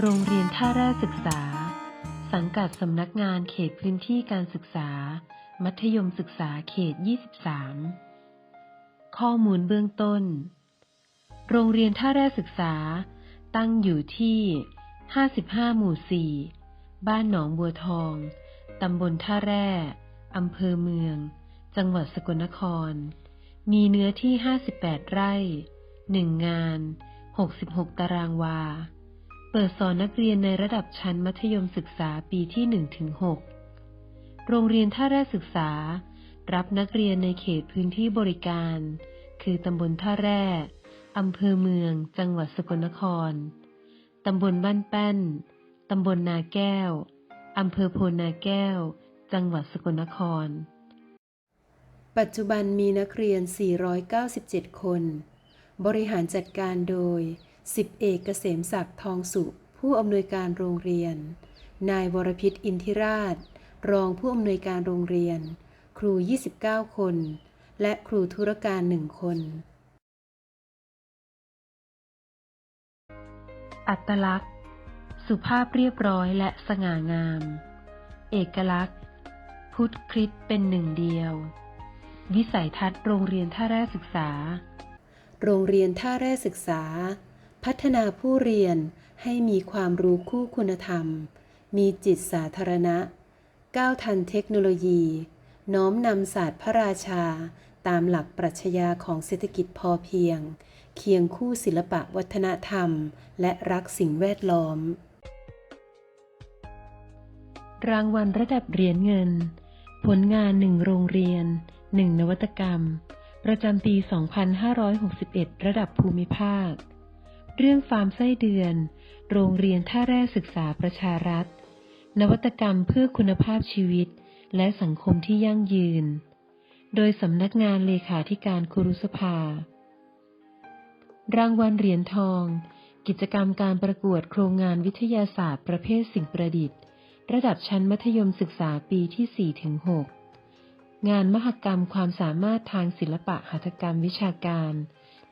โรงเรียนท่าแร่ศึกษา สังกัดสำนักงานเขตพื้นที่การศึกษา มัธยมศึกษาเขต 23 ข้อมูลเบื้องต้น โรงเรียนท่าแร่ศึกษา ตั้งอยู่ที่ 55 หมู่ 4 บ้านหนองบัวทอง ตำบลท่าแร่อำเภอเมือง จังหวัดสกลนคร มีเนื้อที่ 58 ไร่ 1 งาน 66 ตารางวา เปิดสอนนักเรียนในระดับชั้นมัธยมศึกษาปีที่1ถึง6โรงเรียนท่าแร่ศึกษา รับนักเรียนในเขตพื้นที่บริการ คือตำบลท่าแร่ อำเภอเมือง จังหวัดสกลนคร ตำบลบ้านแป้น ตำบลนาแก้ว อำเภอโพนาแก้ว จังหวัดสกลนคร ปัจจุบันมีนักเรียน 497 คน บริหารจัดการโดย 10เอกเกษมศักดิ์ทองสุผู้อำนวยการโรงเรียน นายวรพิษอินทิราช รองผู้อำนวยการโรงเรียน ครู 29 คน และครูธุรการ1คน อัตลักษณ์ สุภาพเรียบร้อยและสง่างาม เอกลักษณ์ พุทธคริสต์เป็นหนึ่งเดียว วิสัยทัศน์โรงเรียนท่าแร่ศึกษา โรงเรียนท่าแร่ศึกษา พัฒนาผู้เรียนให้มีความรู้คู่คุณธรรม มีจิตสาธารณะ ก้าวทันเทคโนโลยี น้อมนำศาสตร์พระราชา ตามหลักปรัชญาของเศรษฐกิจพอเพียง เคียงคู่ศิลปะวัฒนธรรม และรักสิ่งแวดล้อม รางวัลระดับเหรียญเงิน ผลงานหนึ่งโรงเรียนหนึ่งนวัตกรรม ประจำปี 2561 ระดับภูมิภาค เรื่องฟาร์มไส้เดือน โรงเรียนท่าแร่ศึกษาประชารัฐ นวัตกรรมเพื่อคุณภาพชีวิต และสังคมที่ยั่งยืน โดยสำนักงานเลขาธิการครุสภา รางวัลเหรียญทอง กิจกรรมการประกวดโครงงานวิทยาศาสตร์ประเภทสิ่งประดิษฐ์ ระดับชั้นมัธยมศึกษาปีที่4ถึง6งานมหกรรมความสามารถทางศิลปะหัตถกรรมวิชาการ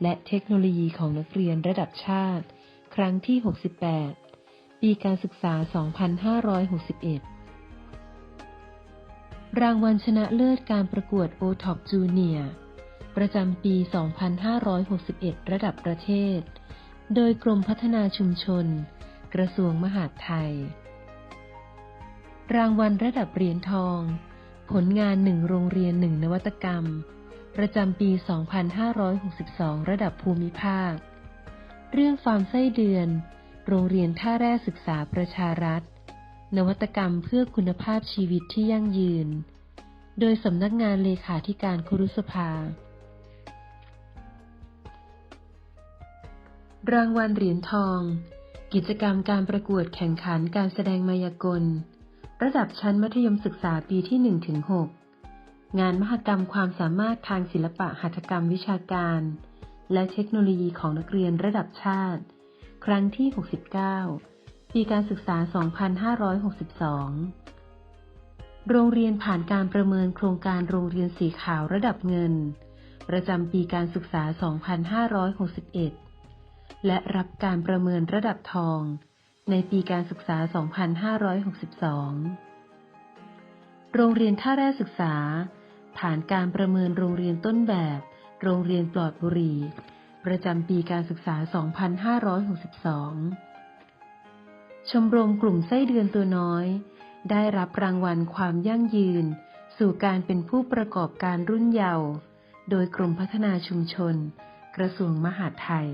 และเทคโนโลยีของนักเรียนระดับชาติ ครั้งที่ 68 ปีการศึกษา 2561 รางวัลชนะเลิศการประกวด o t o p Junior ประจำปี 2561 ระดับประเทศ โดยกรมพัฒนาชุมชน กระทรวงมหาดไทย รางวัลระดับเหรียญทอง ผลงานหนึ่งโรงเรียนหนึ่งนวัตกรรม ประจำปี 2562 ระดับภูมิภาค เรื่องฟาร์มไส้เดือน โรงเรียนท่าแร่ศึกษาประชารัฐ นวัตกรรมเพื่อคุณภาพชีวิตที่ยั่งยืน โดยสำนักงานเลขาธิการครุสภารางวัลเหรียญทอง กิจกรรมการประกวดแข่งขันการแสดงมายากล ระดับชั้นมัธยมศึกษาปีที่1ถึ งานมหกรรมความสามารถทางศิลปะหัตถกรรมวิชาการ และเทคโนโลยีของนักเรียนระดับชาติ ครั้งที่ 69 ปีการศึกษา 2562 โรงเรียนผ่านการประเมินโครงการโรงเรียนสีขาวระดับเงิน ประจำปีการศึกษา 2561 และรับการประเมินระดับทอง ในปีการศึกษา 2562 โรงเรียนท่าแร่ศึกษา ผ่านการประเมินโรงเรียนต้นแบบ โรงเรียนปลอดบุหรี่ ประจำปีการศึกษา 2562 ชมรมกลุ่มไส้เดือนตัวน้อย ได้รับรางวัลความยั่งยืน สู่การเป็นผู้ประกอบการรุ่นเยาว์ โดยกรมพัฒนาชุมชน กระทรวงมหาดไทย